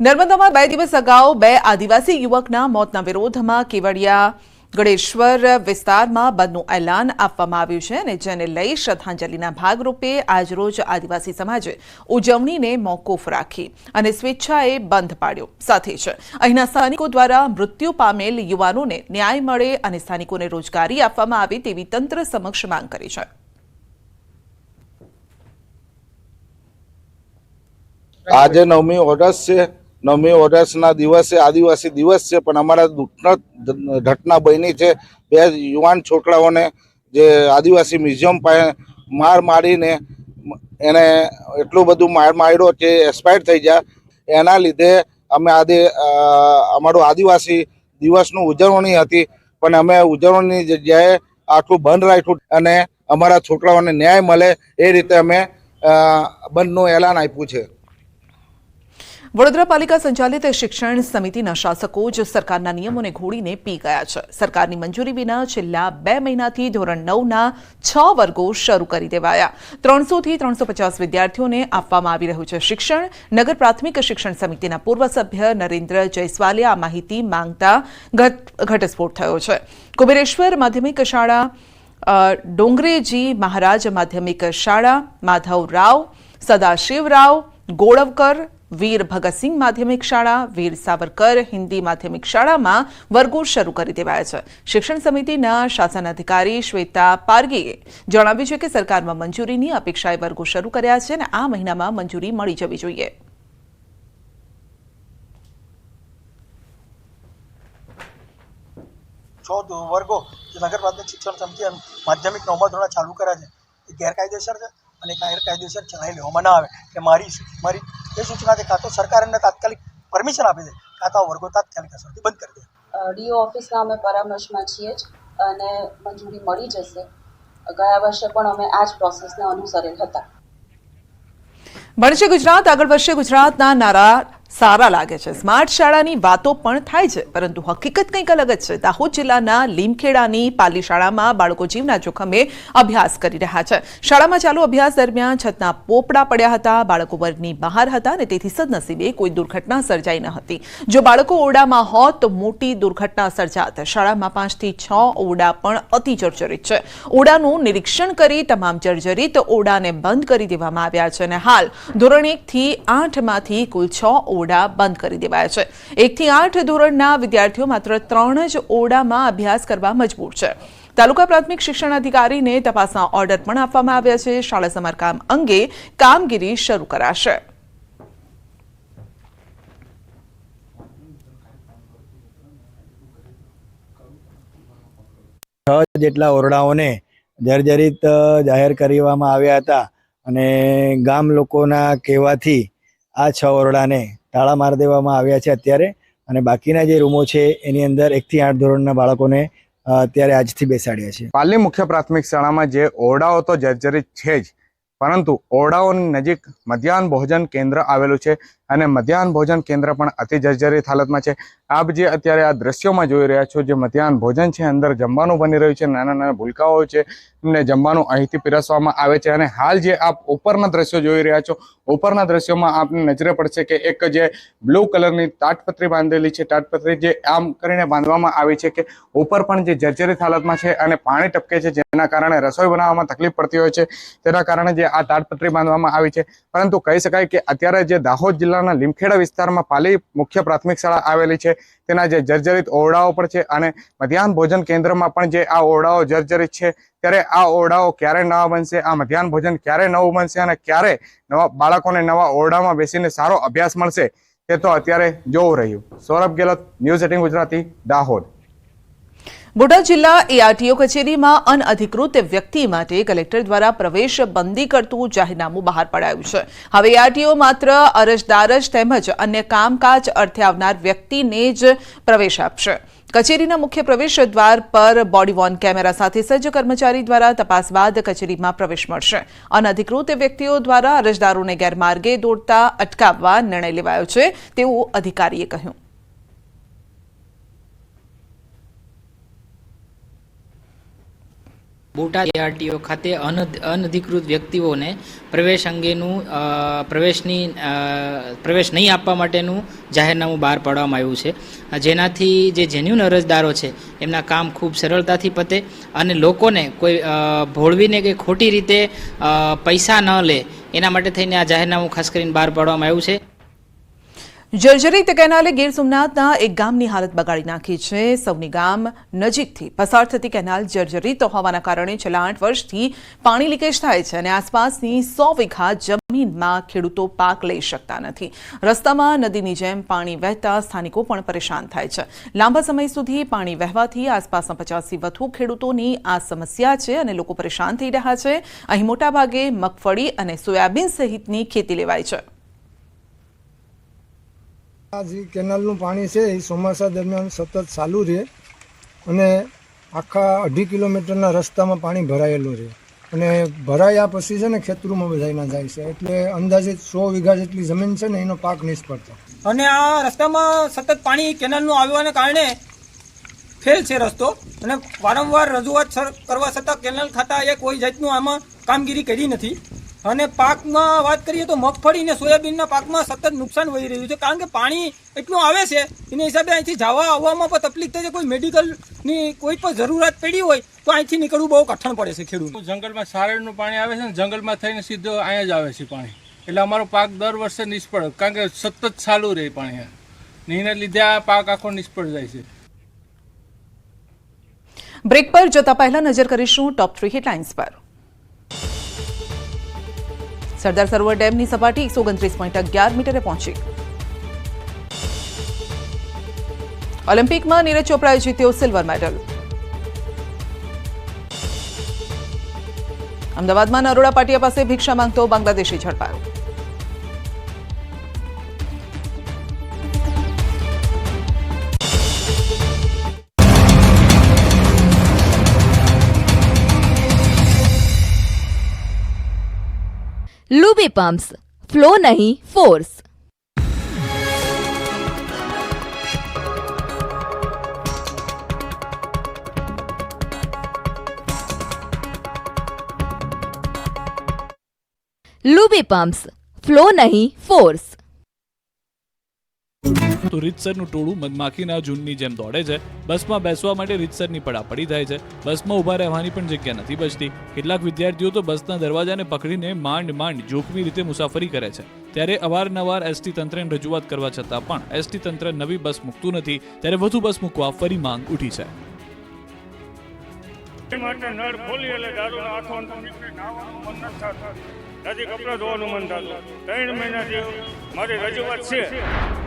નર્મદામાં બે દિવસ અગાઉ બે આદિવાસી યુવકના મોતના વિરોધમાં કેવડિયા ગળેશ્વર વિસ્તારમાં બંધનું એલાન આપવામાં આવ્યું છે અને જેને લઈ શ્રદ્ધાંજલિના ભાગરૂપે આજરોજ આદિવાસી સમાજે ઉજવણીને મોકૂફ રાખી અને સ્વેચ્છાએ બંધ પાડ્યો. સાથે જ અહીંના સ્થાનિકો દ્વારા મૃત્યુ પામેલ યુવાનોને ન્યાય મળે અને સ્થાનિકોને રોજગારી આપવામાં આવે તેવી તંત્ર સમક્ષ માંગ કરી છે. આજે નવમી ઓગસ્ટ છે. નવમી ઓગસ્ટના દિવસે આદિવાસી દિવસ છે, પણ અમારા દુઃખદ ઘટના બની છે. બે યુવાન છોકરાઓને જે આદિવાસી મ્યુઝિયમ પાસે માર મારીને એને એટલું બધું માર માર્યો કે એક્સપાયર થઈ ગયા. એના લીધે અમે આદિ અમારું આદિવાસી દિવસનું ઉજવણી હતી, પણ અમે ઉજવણીની જગ્યાએ આટલું બંધ રાખ્યું અને અમારા છોકરાઓને ન્યાય મળે એ રીતે અમે બંધનું એલાન આપ્યું છે. વડોદરા પાલિકા સંચાલિત શિક્ષણ સમિતિના શાસકો જ સરકારના નિયમોને ઘોડીને પી ગયા છે. સરકારની મંજૂરી વિના છેલ્લા બે મહિનાથી ધોરણ નવના છ વર્ગો શરૂ કરી દેવાયા. ત્રણસોથી ત્રણસો પચાસ વિદ્યાર્થીઓને આપવામાં આવી રહ્યું છે શિક્ષણ. નગર પ્રાથમિક શિક્ષણ સમિતિના પૂર્વ સભ્ય નરેન્દ્ર જયસ્વાલે આ માહિતી માંગતા ઘટ- ઘટસ્ફોટ થયો છે. કુબેરેશ્વર માધ્યમિક શાળા ડોંગરેજી મહારાજ માધ્યમિક શાળા માધવ રાવ સદાશિવ રાવ ગોળવકર વીર ભગતસિંહ માધ્યમિક શાળા, વીર સાવરકર હિન્દી માધ્યમિક શાળામાં વર્ગો શરૂ કરી દેવાયા છે. શિક્ષણ સમિતિના શાસન અધિકારી શ્વેતા પારગીએ જણાવ્યું છે કે સરકારમાં મંજૂરીની અપેક્ષાએ વર્ગો શરૂ કર્યા છે અને આ મહિનામાં મંજૂરી મળી જવી જોઈએ. ચૌદ વર્ગો નગર પ્રાથમિક શિક્ષણ સમિતિ માધ્યમિક નવમા ધોરણ ચાલુ કર્યા છે. એ ગેરકાયદેસર છે અને ગેરકાયદેસર ચલાવી લેવામાં ના આવે. કે મારી મારી એ સૂચના છે કાં તો સરકાર એમને તાત્કાલિક પરમિશન આપે છે કાં તો આ વર્ગો તાત્કાલિક અસરથી બંધ કરી દે. ડીઓ ઓફિસના અમે પરામર્શમાં છીએ જ અને મંજૂરી મળી જશે. ગયા વર્ષે પણ અમે આ જ પ્રોસેસને અનુસરેલ હતા. ભણશે ગુજરાત આગળ વધશે ગુજરાતના નારા સારા લાગે છે. સ્માર્ટ શાળાની વાતો પણ થાય છે, પરંતુ હકીકત કંઈક અલગ જ છે. દાહોદ જિલ્લાના લીમખેડાની પાલી શાળામાં બાળકો જીવના જોખમે અભ્યાસ કરી રહ્યા છે. શાળામાં ચાલુ અભ્યાસ દરમિયાન છતના પોપડા પડ્યા હતા, બાળકો વર્ગની બહાર હતા અને તેથી સદનસીબે કોઈ દુર્ઘટના સર્જાઈ ન હતી. જો બાળકો ઓરડામાં હોત, તો મોટી દુર્ઘટના સર્જાત. શાળામાં પાંચથી છ ઓરડા પણ અતિ જર્જરિત છે. ઓરડાનું નિરીક્ષણ કરી તમામ જર્જરિત ઓરડાને બંધ કરી દેવામાં આવ્યા છે. અને હાલ ધોરણ એકથી આઠમાંથી કુલ છ ઓરડા બંધ કરી દેવાયા છે. એકથી આઠ ધોરણના વિદ્યાર્થીઓ માત્ર ત્રણ જ ઓરડામાં અભ્યાસ કરવા મજબૂર છે. તાલુકા પ્રાથમિક શિક્ષણ અધિકારીને તપાસના ઓર્ડર પણ આપવામાં આવ્યા છે. શાળા સમારકામ અંગે કામગીરી શરૂ કરાશે. છ જેટલા ઓરડાઓને જર્જરિત જાહેર કરવામાં આવ્યા હતા અને ગામ લોકોના કહેવાથી આ છ ઓરડાને તાળા મારી દેવામાં આવ્યા છે અત્યારે. અને બાકીના જે રૂમો છે, એની અંદર એકથી આઠ ધોરણના બાળકોને અત્યારે આજથી બેસાડ્યા છે. પાલની મુખ્ય પ્રાથમિક શાળામાં જે ઓરડાઓ તો જર્જરિત છે જ, પરંતુ ઓરડાઓની નજીક મધ્યાહન ભોજન કેન્દ્ર આવેલું છે. અને મધ્યાહન ભોજન કેન્દ્ર પણ અતિ જર્જરિત હાલતમાં છે. આપ જે અત્યારે આ દ્રશ્યોમાં જોઈ રહ્યા છો, જે મધ્યાહન ભોજન છે, અંદર જમવાનું બની રહ્યું છે, નાના નાના ભૂલકાઓ છે, એમને જમવાનું અહીંથી પીરસવામાં આવે છે. અને હાલ જે આપ ઉપરના દ્રશ્યો જોઈ રહ્યા છો, ઉપરના દ્રશ્યોમાં આપને નજરે પડશે કે એક જે બ્લુ કલરની તાટપત્રી બાંધેલી છે. તાટપત્રી જે આમ કરીને બાંધવામાં આવી છે કે ઉપર પણ જે જર્જરિત હાલતમાં છે અને પાણી ટપકે છે, જેના કારણે રસોઈ બનાવવામાં તકલીફ પડતી હોય છે. તેના કારણે જે આ તાટપત્રી બાંધવામાં આવી છે. પરંતુ કહી શકાય કે અત્યારે જે દાહોદ જિલ્લાના લીમખેડા વિસ્તારમાં પાલી મુખ્ય પ્રાથમિક શાળા આવેલી છે. તેના જે જર્જરિત ઓરડાઓ પણ છે અને મધ્યાહન ભોજન કેન્દ્રમાં પણ જે આ ઓરડાઓ જર્જરિત છે, ત્યારે આ ઓરડાઓ ક્યારે નવા બનશે, આ મધ્યાહન ભોજન ક્યારે નવું બનશે અને ક્યારે નવા બાળકોને નવા ઓરડામાં બેસીને સારો અભ્યાસ મળશે, તે તો અત્યારે જોવું રહ્યું. Saurabh Gehlot news eighteen Gujarati, Dahod. Botad જિલ્લા એઆરટીઓ કચેરીમાં અનઅધિકૃત વ્યક્તિ માટે કલેક્ટર દ્વારા પ્રવેશ બંધી કરતું જાહેરનામું બહાર પડાયું છે. હવે એઆરટીઓ માત્ર અરજદાર જ તેમજ અન્ય કામકાજ અર્થે આવનાર વ્યક્તિને જ પ્રવેશ આપશે. કચેરીના મુખ્ય પ્રવેશ દ્વાર પર બોડી વોર્ન કેમેરા સાથે સજ્જ કર્મચારી દ્વારા તપાસ બાદ કચેરીમાં પ્રવેશ મળશે. અનઅધિકૃત વ્યક્તિઓ દ્વારા અરજદારોને ગેરમાર્ગે દોડતા અટકાવવા નિર્ણય લેવાયો છે તેવું અધિકારીએ કહ્યું. બોટાદ એઆરટીઓ ખાતે અનધ, અનધિકૃત વ્યક્તિઓને પ્રવેશ અંગેનું પ્રવેશની પ્રવેશ નહીં આપવા માટેનું જાહેરનામું બહાર પાડવામાં આવ્યું છે. જેનાથી જે જેન્યુન અરજદારો છે, એમના કામ ખૂબ સરળતાથી પતે અને લોકોને કોઈ ભોળવીને કે ખોટી રીતે પૈસા ન લે, એના માટે થઈને આ જાહેરનામું ખાસ કરીને બહાર પાડવામાં આવ્યું છે. જર્જરિત કેનાલે ગીર સોમનાથના એક ગામની હાલત બગાડી નાખી છે. સૌની ગામ નજીકથી પસાર થતી કેનાલ જર્જરિત હોવાના કારણે છેલ્લા આઠ વર્ષથી પાણી લીકેજ થાય છે અને આસપાસની સો વીઘા જમીનમાં ખેડૂતો પાક લઈ શકતા નથી. રસ્તામાં નદીની જેમ પાણી વહેતા સ્થાનિકો પણ પરેશાન થાય છે. લાંબા સમય સુધી પાણી વહેવાથી આસપાસના પચાસથી વધુ ખેડૂતોની આ સમસ્યા છે અને લોકો પરેશાન થઈ રહ્યા છે. અહીં મોટાભાગે મગફળી અને સોયાબીન સહિતની ખેતી લેવાય છે. આ જે કેનાલનું પાણી છે, એ ચોમાસા દરમિયાન સતત ચાલુ રહે અને આખા અઢી કિલોમીટરના રસ્તામાં પાણી ભરાયેલું રહે. અને ભરાયા પછી છે ને ખેતરોમાં બધાયના જાય છે. એટલે અંદાજે સો વીઘા જેટલી જમીન છે ને, એનો પાક નિષ્ફળ થાય. અને આ રસ્તામાં સતત પાણી કેનાલનું આવવાને કારણે ફેલ છે રસ્તો. અને વારંવાર રજૂઆત કરવા છતાં કેનાલ ખાતા એ કોઈ જાતનું આમાં કામગીરી કરી નથી. અને પાકમાં વાત કરીએ તો મગફળી અને સોયાબીનના પાકમાં સતત નુકસાન વહી રહ્યું છે. કારણ કે પાણી એટલું આવે છે એના હિસાબે અહીંથી જવા આવવામાં પણ તકલીફ થાય છે. કોઈ મેડિકલની કોઈ પણ જરૂરિયાત પડી હોય તો અહીંથી નીકળવું બહુ કઠણ પડે છે ખેડૂત જંગલમાં સારણનું પાણી આવે છે ને જંગલમાં થઈને સીધો અહીંયા જ આવે છે પાણી. એટલે અમારો પાક દર વર્ષે નિષ્ફળ કારણ કે સતત ચાલુ રહે પાણી ને એના લીધે આ પાક આખો નિષ્ફળ જાય છે. બ્રેક પર જતા પહેલા નજર કરીશું ટોપ થ્રી હેડલાઇન્સ પર. સરદાર સરોવર ડેમની સપાટી એકસો ઓગણત્રીસ પોઈન્ટ અગિયાર મીટરે પહોંચી. ઓલિમ્પિકમાં નીરજ ચોપરાએ જીત્યો સિલ્વર મેડલ. અમદાવાદમાં નરોડા પાટિયા પાસે ભિક્ષા માંગતો બાંગ્લાદેશી ઝડપાયો. लूबी पंप्स फ्लो नहीं फोर्स। लूबी पंप्स फ्लो नहीं फोर्स। તો રીતસરનું ટોળું મધમાખીના ઝુંડની જેમ દોડે છે. બસમાં બેસવા માટે રીતસરની પડાપડી થાય છે. બસમાં ઊભા રહેવાની પણ જગ્યા નથી બચતી. કેટલાક વિદ્યાર્થીઓ તો બસના દરવાજાને પકડીને માંડ માંડ જોખમી રીતે મુસાફરી કરે છે. ત્યારે અવારનવાર એસટી તંત્રને રજૂઆત કરવા છતાં પણ એસટી તંત્ર નવી બસ મૂકતું નથી. ત્યારે વધુ બસ મૂકવા ફરી માંગ ઉઠી છે. નથી કપડાં ધોવાનું મન થતું. ત્રણ મહિનાથી મારી રજૂઆત છે.